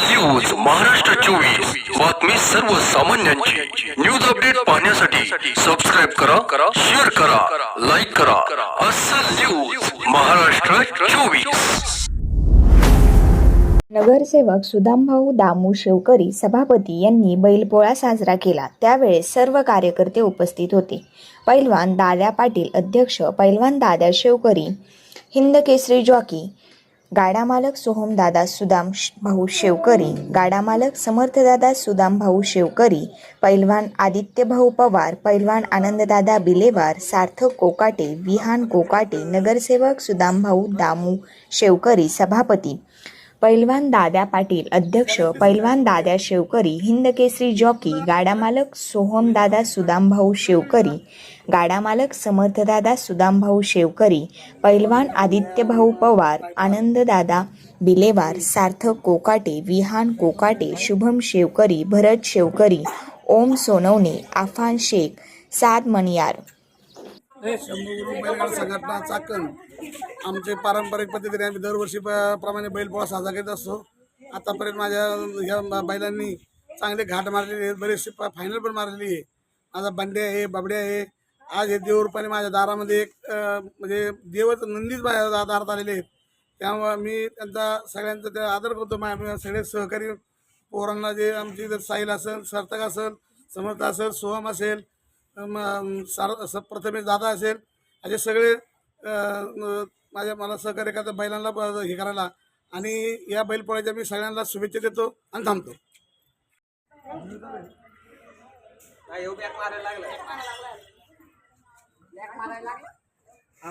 News Maharashtra चोवीस. बातमी सर्वसामान्यांची. न्यूज अपडेट पाहण्यासाठी सबस्क्राईब करा शेअर करा लाईक करा. अस्सल न्यूज महाराष्ट्र चोवीस. नगरसेवक सुदामभाऊ दामू शेवकरी सभापती यांनी बैलपोळा साजरा केला. त्यावेळेस सर्व कार्यकर्ते उपस्थित होते. पैलवान दादा पाटील अध्यक्ष पैलवान दादा शेवकरी हिंदकेसरी जॉकी गाडा मालक सोहमदादा सुदाम श- भाऊ शेवकरी. गाडा मालक समर्थदादा सुदाम भाऊ शेवकरी. पैलवान आदित्यभाऊ पवार. पैलवान आनंददादा बिलेवार. सार्थक कोकाटे. विहान कोकाटे. नगरसेवक सुदामभाऊ दामू शेवकरी. सभापती. पैलवान दाद्या पाटील अध्यक्ष पैलवान दाद्या शेवकरी हिंदकेसरी जॉकी गाडामालक सोहमदादा सुदामभाऊ शेवकरी गाडामालक समर्थदादा सुदामभाऊ शेवकरी पैलवान आदित्यभाऊ पवार आनंददादा बिलेवार सार्थक कोकाटे विहान कोकाटे शुभम शेवकरी भरत शेवकरी ओम सोनवणे आफान शेख साद मणियार. आमचे पारंपरिक पद्धतीने आम्ही दरवर्षी प्रमाणे बैलपोळा साजरा करीत असतो. आतापर्यंत माझ्या ह्या बैलांनी चांगले घाट मारलेले आहेत बरेचसे फायनल पण मारलेली आहे. माझा बंडे आहे बाबडे आहे. आज हे देवरूपाने माझ्या दारामध्ये एक म्हणजे देवच नंदीच माझ्या दा- दारात आलेले आहेत. त्यामुळं मी त्यांचा सगळ्यांचा त्या आदर करतो. माझ्या सगळे सहकारी पोरांना जे आमची जर साहिल असेल सार्थक असेल समर्थ असेल सोहम असेल सार प्रथमेश दादा असेल असे सगळे माझ्या मला सहकार्य करतात बैलांना ब- हे करायला. आणि या बैलपोळ्याच्या मी सगळ्यांना शुभेच्छा देतो आणि थांबतो. हा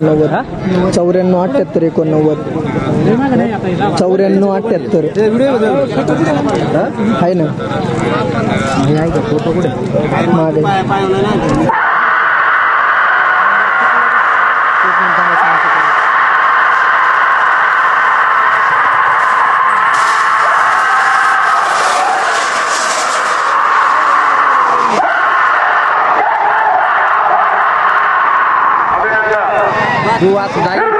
नव्वद. चौऱ्याण्णव अठ्ठ्याहत्तर एकोणनव्वद. चौऱ्याण्णव अठ्ठ्याहत्तर आहे ना? फोटो कुठे? मागे. 分厚大